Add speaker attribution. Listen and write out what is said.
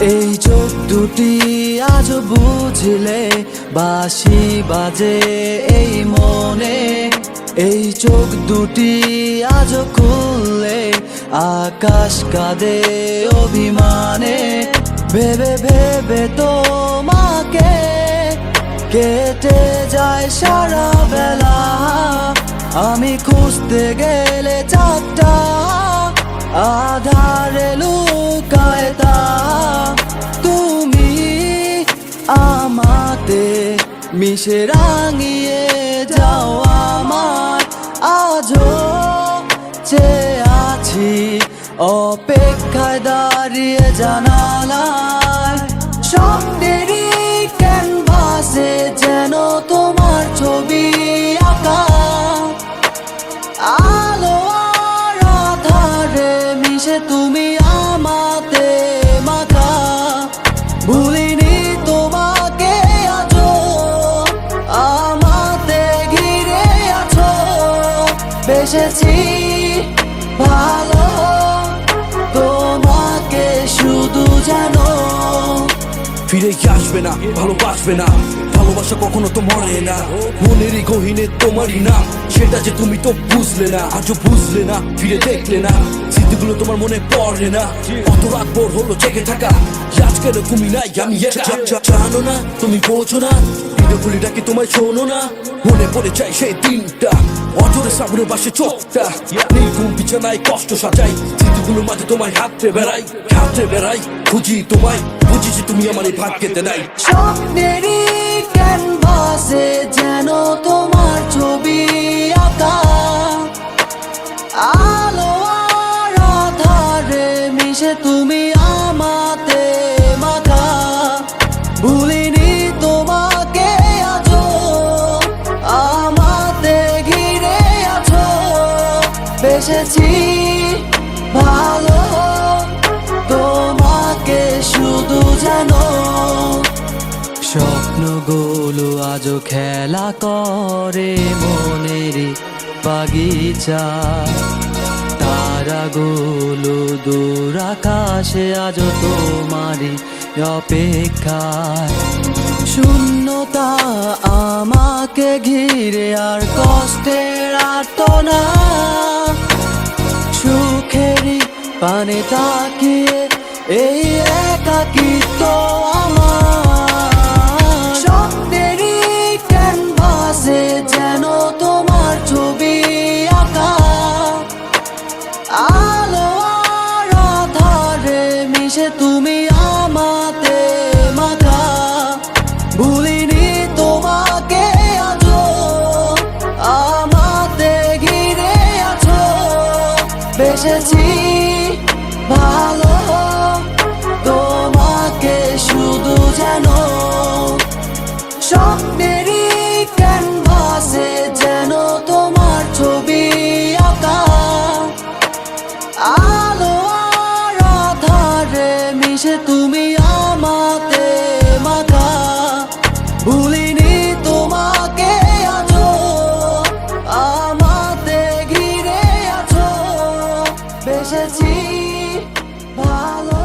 Speaker 1: এই চোখ দুটি আজ বুঝলে বাসি বাজে এই মনে। এই চোখ দুটি আজ খুললে, আকাশ কাঁদে অভিমানে। ভেবে ভেবে তোমাকে কেটে যায় সারা বেলা। আমি খুঁজতে গেলে চারটা আধারে লুকায় তা। আমাতে মিশে রাঙিয়ে যাও আমার। আজও চেয়ে আছি, অপেক্ষায় দাঁড়িয়ে জানালায়। স্বপ্নেরই ক্যানভাসে যেন তোমার ছবি বেসেছি। ভালো তোমাকে শুধু জানো।
Speaker 2: ফিরে কি আসবে না? ভালোবাসবে না। ভালোবাসা কখনো তো মরে না। মনেরই গহিনে তোমারই নাম। সেটা যে তুমি তো বুঝলে না। আজও বুঝলে না, ফিরে দেখলে না। স্মৃতিগুলো তোমার মনে পড়ে না। কত রাত ভোর হলো জেগে থাকা। আজকের তুমি নাই, আমি জানো না, তুমি বোঝো না। ভিডিও ডাকে তোমায় শোনো না? মনে পড়ে চাই সেই দিনটা। অজরে সাবরে বাসে চোখটা। নির্ঘুম বিছানায় কষ্ট সাজাই। স্মৃতিগুলোর মাঝে তোমায় হাতরে বেড়াই হাতরে বেড়াই। খুঁজি তোমায় বুঝিছি তুমি আমার এই ভাগ কেটে নাই
Speaker 1: ক্যানভাসে যেন তোমার ছবি আঁকা। আলো আর আধারে মিশে তুমি বেসেছি ভালো, তোমাকে শুধু জানো স্বপ্নগুলো আজও খেলা করে মনের বাগিচা। তারাগুলো দূর আকাশে আজও তোমারই অপেক্ষায়। শূন্যতা আমাকে ঘিরে আর কষ্টের আর্তনা পানে তাকিয়ে এই একাকিত্ব আমার। ক্যানভাসে যেন তোমার ছবি আঁকা। আলো আর মিশে তুমি আমাতে মাখা। ভুলিনি তোমাকে আছো আমাতে ঘিরে আছো। বেসেছি ভালো, তোমাকে শুধু যেন স্বপ্নেরই ক্যানভাসে যেন তোমার ছবি আঁকা। আলো আর আধারে মিশে তুমি 花落